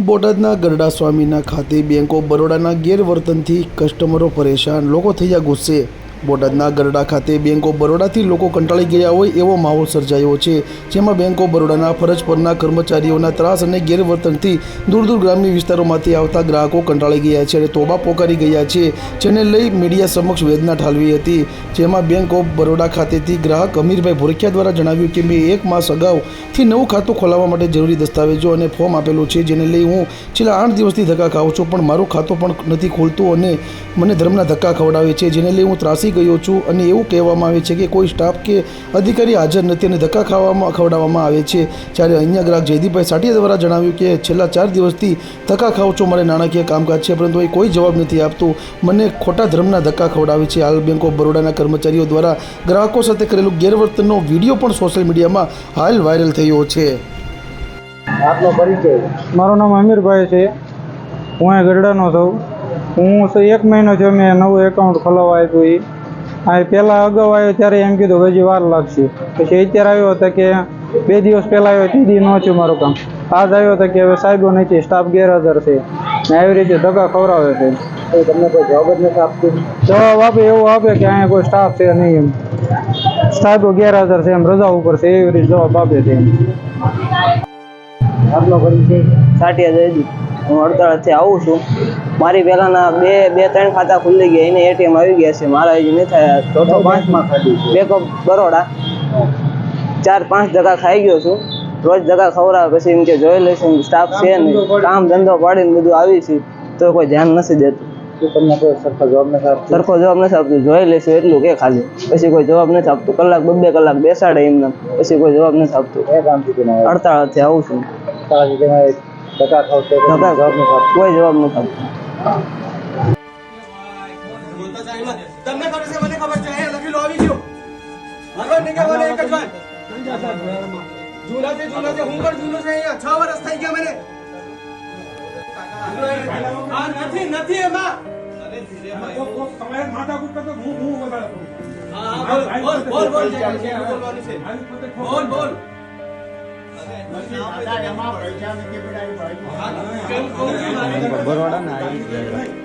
બોટાદના ગરડા સ્વામીના ખાતે બેંક ઓફ બરોડાના ગેરવર્તનથી કસ્ટમરો પરેશાન. લોકો થયા ગુસ્સે. બોટાદના ગરડા ખાતે બેંક ઓફ બરોડાથી લોકો કંટાળી ગયા હોય એવો માહોલ સર્જાયો છે, જેમાં બેંક ઓફ બરોડાના ફરજ પરના કર્મચારીઓના ત્રાસ અને ગેરવર્તનથી દૂર દૂર ગ્રામ્ય વિસ્તારોમાંથી આવતા ગ્રાહકો કંટાળી ગયા છે અને તોબા પોકારી ગયા છે, જેને લઈ મીડિયા સમક્ષ વેદના ઠાલવી હતી. જેમાં બેંક ઓફ બરોડા ખાતેથી ગ્રાહક અમીરભાઈ ભોરખિયા દ્વારા જણાવ્યું કે, મેં એક માસ અગાઉથી નવું ખાતું ખોલાવવા માટે જરૂરી દસ્તાવેજો અને ફોર્મ આપેલું છે, જેને લઈ હું છેલ્લા આઠ દિવસથી ધક્કા ખાઉં છું, પણ મારું ખાતું પણ નથી ખોલતું અને મને ધર્મના ધક્કા ખવડાવે છે, જેને લઈ હું ત્રાસી ગયો છું અને એવું કહેવામાં આવે છે કે કોઈ સ્ટાફ કે અધિકારી હાજર નથી અને ધક્કા ખાવામાં ખવડાવવામાં આવે છે. જ્યારે અહીંયા ગ્રાહક જયદીપભાઈ સાટિયા દ્વારા જણાવ્યું કે છેલ્લા ચાર દિવસથી ધક્કા ખાઉં છું મારે નાણાકીય કામકાજ છે પરંતુ એ કોઈ જવાબ નથી આપતું. મને ખોટા ધર્મના ધક્કા ખવડાવે છે. હાલ બેંક ઓફ બરોડાના કર્મચારીઓ દ્વારા ગ્રાહકો સાથે કરેલું ગેરવર્તનનો વીડિયો પણ સોશિયલ મીડિયામાં હાલ વાયરલ થયો છે. આપનો પરિચય. મારું નામ અમીરભાઈ છે. હું અહીં ગરડાનો છું. હું એક મહિનો છે મેં નવું એકાઉન્ટ ખોલાવવા આપ્યું એ આ પહેલાં અગાઉ આવ્યો ત્યારે એમ કીધું હજી વાર લાગશે. પછી અત્યારે આવ્યો હતો કે બે દિવસ પહેલાં આવ્યો તે દી ન થયું મારું કામ. આજ આવ્યો હતો કે હવે સાહેબો નથી સ્ટાફ ગેરહાજર છે. ને આવી રીતે ધક્કા ખવડાવે છે. તમને કોઈ જવાબ જ નથી આપતું? જવાબ આપે એવું આપે કે અહીંયા કોઈ સ્ટાફ છે નહીં એમ. સાહેબો ગેરહાજર છે એમ રજા ઉપર છે એવી રીતે જવાબ આપે છે એમ. આપનો પરિચય સાટિયા જયદીપ હું અડતાળથી આવું છું. મારી પહેલાંના બે બે ત્રણ ખાતા ખુલ્લી ગયા. એને એટીએમ આવી ગયા છે. મારા હજી નહીં થયા ચોથો પાંચ પાંચમાં ખાધી છે. બેંક બરોડા. ચાર પાંચ જગા ખાઈ ગયો છું. રોજ જગા ખવડાવે પછી એમ કે જોઈ લઈશું. સ્ટાફ છે નહીં. કામ ધંધો પાડીને બધું આવી છે. તો કોઈ ધ્યાન નથી દેતું. તમને કોઈ સરખો જવાબ નથી આપતું? સરખો જવાબ નથી આપતું. જોઈ લઈશું એટલું કે ખાલી. પછી કોઈ જવાબ નથી આપતું. કલાક બબે કલાક બેસાડે એમને. પછી કોઈ જવાબ નથી આપતું? અડતાળથી આવું છું. તારાથી તમે ધક્કા ખાવ તો તમને જવાબ નથી આપતું કોઈ જવાબ નથી આપતું તમને ખબર છે મને ખબર છે અહીંયા લખેલું આવી ગયું આગળ નીકળવાને એક જ વાત જૂના છે જૂના છે હું પણ જૂનો છે અહીંયા છ વર્ષ થઈ ગયા મને આ નથી નથી એમાં તમારે માથાકૂટ કરતો હું હું વધારે હા, બોલ બોલ બોલ બોલ છે. આવી